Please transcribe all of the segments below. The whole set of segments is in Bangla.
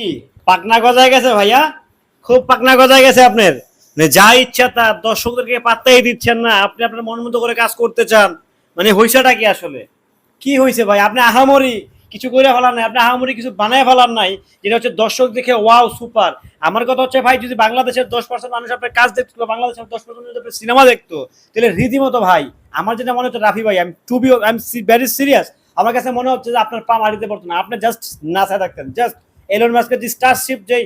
কি? পাকনা গজায় গেছে ভাইয়া? খুব পাকনা গজায় গেছে আপনার। মানে যা ইচ্ছা তা দর্শকদেরকে পাত্তাই দিচ্ছেন না। আপনি আপনার মন মতো করে কাজ করতে চান। মানে হইসাটা কি আসলে? কি হয়েছে ভাই? আপনি আহামরি কিছু করে ফেলার নাই। আপনি আহামরি কিছু বানায় ফেলার নাই, যেটা হচ্ছে দর্শক দেখে, ওয়াও, সুপার। আমার কথা হচ্ছে ভাই, যদি বাংলাদেশের দশ পার্সেন্ট মানুষ আপনার কাজ দেখতো বাংলাদেশের দশ পার্সেন্ট যদি আপনার সিনেমা দেখতো, তাহলে রীতিমতো ভাই, আমার যেটা মনে হচ্ছে, রাফি ভাই, আমি to be I am very serious আমার কাছে মনে হচ্ছে যে আপনার পা মারিতে পারতো না। আপনি জাস্ট নাসায় থাকতেন জাস্ট এলন মাস্কের যে স্টারশিপ যে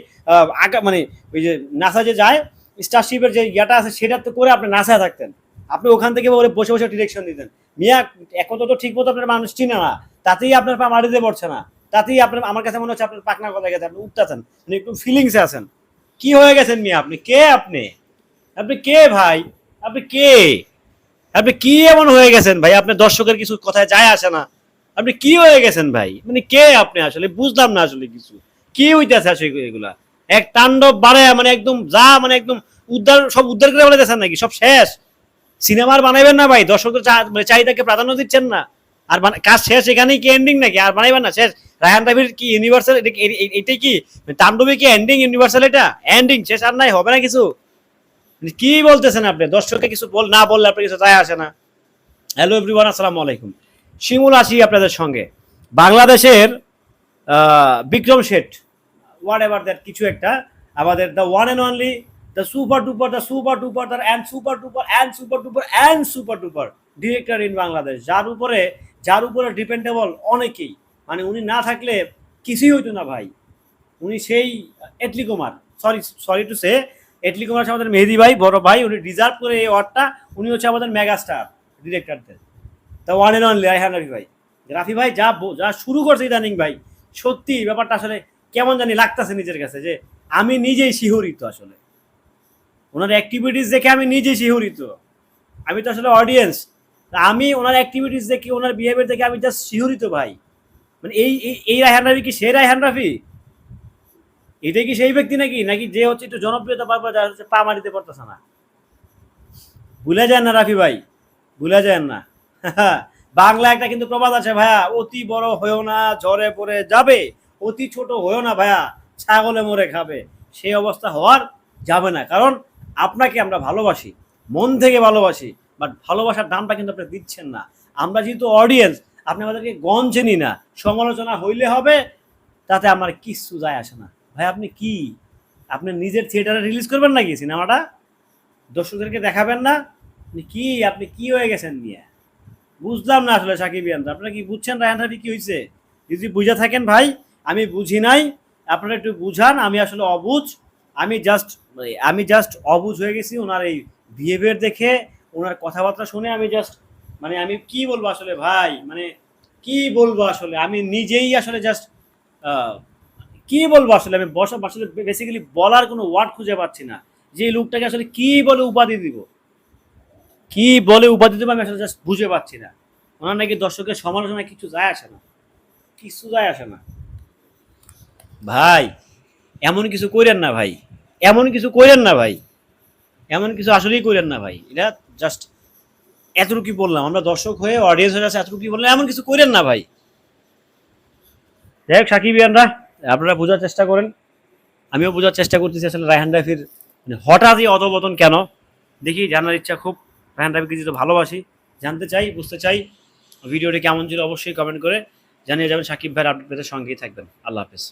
মানে ওই যে নাসা যে যায় স্টারশিপের যে ইয়াটা আছে সেটা তো করে আপনি নাসায় থাকতেন। আপনি ওখান থেকে ওরে বসে বসে ডিরেকশন দিতেন। মিয়া, এখন তো ঠিক মতো আপনার মানুষ চিনে না। তাতেই আপনার পা মারিতে পড়ছে না। তাতেই আপনার, আমার কাছে মনে হচ্ছে আপনার পাকনা কথা গেছে, আপনি উঠতেছেন মানে একটু ফিলিংসে আছেন। কি হয়ে গেছেন মিয়া? আপনি কে আপনি? আপনি কে ভাই? আপনি কে? আপনি কি এমন হয়ে গেছেন ভাই? আপনার দর্শকের কিছু কথায় যায় আসে না। আপনি কি হয়ে গেছেন ভাই? মানে কে আপনি আসলে? বুঝলাম না আসলে কিছু। কি হইতেছে এগুলা? এক তাণ্ডব বাড়ে মানে একদম যা মানে একদম উদ্ধার, সব উদ্ধার করে বলে নাকি? সব শেষ। সিনেমার বানাইবেন না ভাই, দর্শকদের মানে চাহিদাকে প্রাধান্য দিচ্ছেন না। আর কাজ শেষ, এখানেই কি এন্ডিং নাকি? আর বানাইবেন না, শেষ। রায়হান রাবির কি ইউনিভার্সাল এটাই কি? তাণ্ডবে কি এন্ডিং ইউনিভার্সাল এটা? এন্ডিং শেষ আর নাই, হবে না কিছু? মানে কি বলতেছেন আপনি? দর্শককে কিছু বল, না বললে আপনার কিছু যায় আসে না। হ্যালো এভরিওয়ান আসসালামু আলাইকুম। শিমুল আসি আপনাদের সঙ্গে। বাংলাদেশের Vikram Seth. Whatever that কিছু একটা, আমাদের the one and only the super duper the super duper the and super duper and super duper and super duper director in Bangladesh যার উপরে যার উপরে ডিপেন্ডেবল অনেকেই মানে উনি না থাকলে কিছুই হইতো না ভাই। উনি সেই Atlee Kumar sorry sorry to say Atlee Kumar আমাদের মেহেদি ভাই, বড় ভাই, উনি ডিজার্ভ করে এই ওয়ার্ডটা উনি হচ্ছে আমাদের megastar ডিরেক্টরদের the one and only I Rafi ভাই। রাফি ভাই যা যা শুরু করছে ইদানিং ভাই, সত্যি ব্যাপারটা আসলে কেমন জানি লাগতেছে নিজের কাছে যে আমি নিজেই শিহরিত আসলে। ওনার অ্যাক্টিভিটিস দেখে আমি নিজেই শিহরিত। আমি তো আসলে অডিয়েন্স আমি ওনার অ্যাক্টিভিটিস দেখে, ওনার বিহেভিয়ার দেখে আমি জাস্ট শিহরিত ভাই। মানে এই, এই- রায়হান রাফি কি সেই রায়হান রাফি? এটাই কি সেই ব্যক্তি নাকি? নাকি যে হচ্ছে একটু জনপ্রিয়তা পারবে যার হচ্ছে পা মারিতে পারতেছে না? ভুলে যান না রাফি ভাই, ভুলে যান না। বাংলা একটা কিন্তু প্রবাদ আছে ভাইয়া, অতি বড় হয়েও না ঝরে পড়ে যাবে। অতি ছোট হয়েও না ভাইয়া, ছাগলে মরে খাবে। সেই অবস্থা হওয়ার যাবে না। কারণ আপনাকে আমরা ভালোবাসি, মন থেকে ভালোবাসি বাট ভালোবাসার দামটা কিন্তু আপনি দিচ্ছেন না। আমরা যেহেতু অডিয়েন্স আপনি আমাদেরকে গঞ্জেনি না। সমালোচনা হইলে হবে, তাতে আমার কিচ্ছু যায় আসে না। ভাই আপনি কি? আপনি নিজের থিয়েটারে রিলিজ করবেন নাকি সিনেমাটা? দর্শকদেরকে দেখাবেন না? কি? আপনি কি হয়ে গেছেন নিয়ে? বুঝলাম না আসলে সাকিব আপনারা কি বুঝছেন রায়হান রাফি কি হয়েছে যদি বুঝে থাকেন ভাই আমি বুঝি নাই। আপনারা একটু বুঝান, আমি আসলে অবুঝ। আমি জাস্ট আমি জাস্ট অবুঝ হয়ে গেছি ওনার এই বিহেভিয়ার দেখে। ওনার কথাবার্তা শুনে আমি জাস্ট মানে আমি কি বলব আসলে ভাই? মানে কি বলব আসলে? আমি নিজেই আসলে জাস্ট কি বলব আসলে? আমি বসা আসলে বেসিক্যালি বলার কোনো ওয়ার্ড খুঁজে পাচ্ছি না। যে লোকটাকে আসলে কি বলে উপাধি দিব? কি বলে উপাধি দেবো আমি আসলে জাস্ট বুঝে পাচ্ছি না। ওনার নাকি দর্শকের সমালোচনায় কিছু যায় আসে না। কিছু যায় আসে না। ভাই এমন কিছু করেন না ভাই এমন কিছু করেন না ভাই এমন কিছু আসলেই করেন না ভাই। এটা জাস্ট এতটুকু বললাম আমরা দর্শক হয়ে অডিয়েন্স হয়ে আছে এতটুকু বললাম এমন কিছু করেন না ভাই। যাই হোক সাকিব ইয়ানরা আপনারা বোঝার চেষ্টা করেন। আমিও বোঝার চেষ্টা করতেছি আসলে রায়হান রাফির মানে হঠাৎই অধবতন কেন? দেখি জানার ইচ্ছা খুব। রায়হান রাফিকে যেহেতু ভালোবাসি জানতে চাই বুঝতে চাই ভিডিওটি কেমন ছিল অবশ্যই কমেন্ট করে জানিয়ে যাবেন। সাকিব ভাইয়ের আপডেট পেতে সঙ্গেই থাকবেন। আল্লাহ হাফেজ।